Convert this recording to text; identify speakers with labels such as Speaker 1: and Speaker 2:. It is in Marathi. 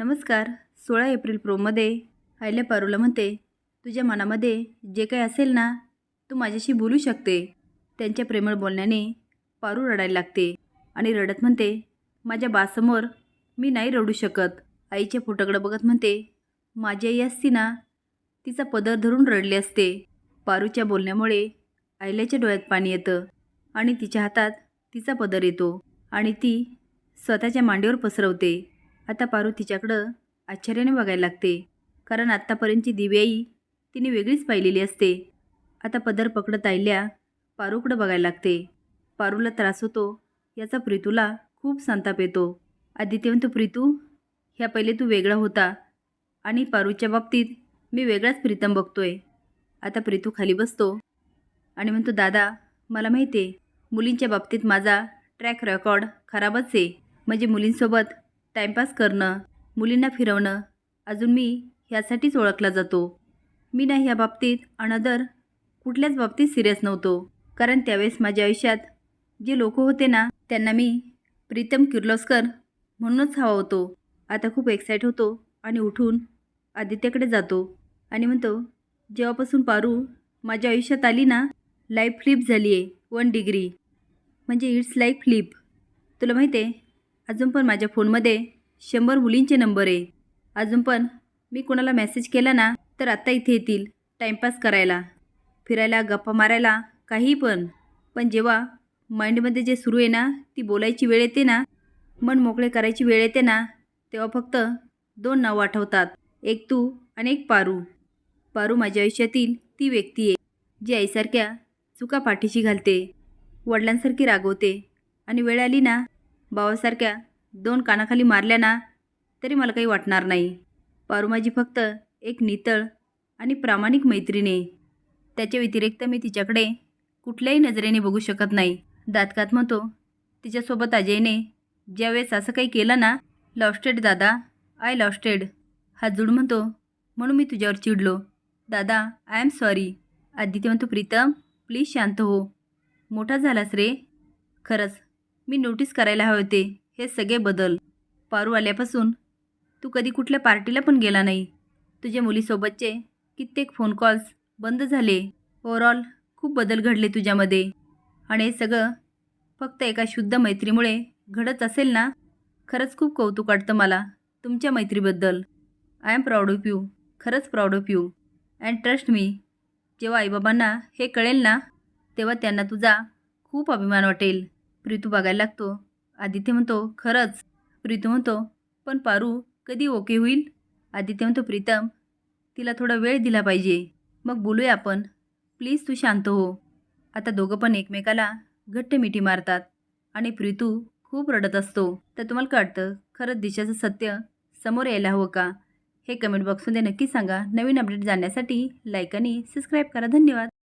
Speaker 1: नमस्कार. सोळा एप्रिल प्रोमध्ये आयल्या पारूला म्हणते तुझ्या मनामध्ये जे काही असेल ना तू माझ्याशी बोलू शकते. त्यांच्या प्रेमळ बोलण्याने पारू रडायला लागते आणि रडत म्हणते माझ्या बासमोर मी नाही रडू शकत. आईच्या फोटोकडं बघत म्हणते माझी आई असती ना तिचा पदर धरून रडले असते. पारूच्या बोलण्यामुळे आयल्याच्या डोळ्यात पाणी येतं आणि तिच्या हातात तिचा पदर येतो आणि ती स्वतःच्या मांडीवर पसरवते. आता पारू तिच्याकडं आश्चर्याने बघायला लागते. कारण आत्तापर्यंतची दिव्याई तिने वेगळीच पाहिलेली असते. आता पदर पकडत आयल्या पारूकडं बघायला लागते. पारूला त्रास होतो याचा प्रीतूला खूप संताप येतो. आदित्य म्हणतो प्रीतू ह्या पहिले तू वेगळा होता आणि पारूच्या बाबतीत मी वेगळाच प्रीतम बघतोय. आता प्रीतू खाली बसतो आणि म्हणतो दादा मला माहिती आहे मुलींच्या बाबतीत माझा ट्रॅक रेकॉर्ड खराबच आहे. म्हणजे मुलींसोबत टाईमपास करणं मुलींना फिरवणं अजून मी ह्यासाठीच ओळखला जातो. मी ना ह्या बाबतीत अनदर कुठल्याच बाबतीत सिरियस नव्हतो. कारण त्यावेळेस माझ्या आयुष्यात जे लोक होते ना त्यांना मी प्रीतम किर्लोस्कर म्हणूनच हवा होतो. आता खूप एक्साईट होतो आणि उठून आदित्याकडे जातो. आणि म्हणतो जेव्हापासून पारू माझ्या आयुष्यात आली ना लाईफ फ्लिप झाली आहे वन डिग्री म्हणजे इट्स लाईक फ्लिप तुला माहिती आहे अजून पण माझ्या फोनमध्ये शंभर मुलींचे नंबर आहे. अजून पण मी कोणाला मेसेज केला ना तर आत्ता इथे येतील टाईमपास करायला. फिरायला गप्पा मारायला काही पण. पण जेव्हा माइंडमध्ये जे सुरू आहे ना ती बोलायची वेळ येते ना मन मोकळे करायची वेळ येते ना तेव्हा फक्त दोन नावं आठवतात. एक तू आणि एक पारू. पारू माझ्या आयुष्यातील ती व्यक्ती आहे जी आईसारख्या चुका पाठीशी घालते वडिलांसारखी रागवते आणि वेळ आली ना भावासारख्या दोन कानाखाली मारल्या ना तरी मला काही वाटणार नाही. पारुमाजी माझी फक्त एक नितळ आणि प्रामाणिक मैत्रिणी त्याच्या व्यतिरिक्त मी तिच्याकडे कुठल्याही नजरेने बघू शकत नाही. दातकात म्हणतो तिच्यासोबत अजयने ज्यावेळेस असं काही केलं ना लॉस्टेड दादा आय लॉस्टेड हा जुड म्हणतो म्हणून मी तुझ्यावर चिडलो. दादा आय एम सॉरी आदित्य म्हणतो प्रीतम प्लीज शांत हो. मोठा झालास रे. खरंच मी नोटीस करायला हवे होते. हे सगळे बदल. पारू आल्यापासून तू कधी कुठल्या पार्टीला पण गेला नाही. तुझ्या मुलीसोबतचे कित्येक फोन कॉल्स बंद झाले. ओव्हरऑल खूप बदल घडले तुझ्यामध्ये. आणि हे सगळं फक्त एका शुद्ध मैत्रीमुळे घडत असेल ना? खरंच खूप कौतुक वाटतं मला तुमच्या मैत्रीबद्दल. I am proud of you खरंच proud of you and trust me जेव्हा आईबाबांना हे कळेल ना तेव्हा त्यांना तुझा खूप अभिमान वाटेल. प्रीतू बघायला लागतो. आदित्य म्हणतो खरंच. प्रीतू म्हणतो पण पारू कधी ओके होईल? आदित्य म्हणतो प्रीतम तिला थोडा वेळ दिला पाहिजे. मग बोलूया आपण. प्लीज तू शांत हो. आता दोघं पण एकमेकाला घट्ट मिठी मारतात आणि प्रीतू खूप रडत असतो. तर तुम्हाला कळतं खरंच दिशाचं सत्य समोर यायला हवं का? हे कमेंट बॉक्समध्ये नक्की सांगा. नवीन अपडेट जाणण्यासाठी लाईक आणि सबस्क्राईब करा. धन्यवाद.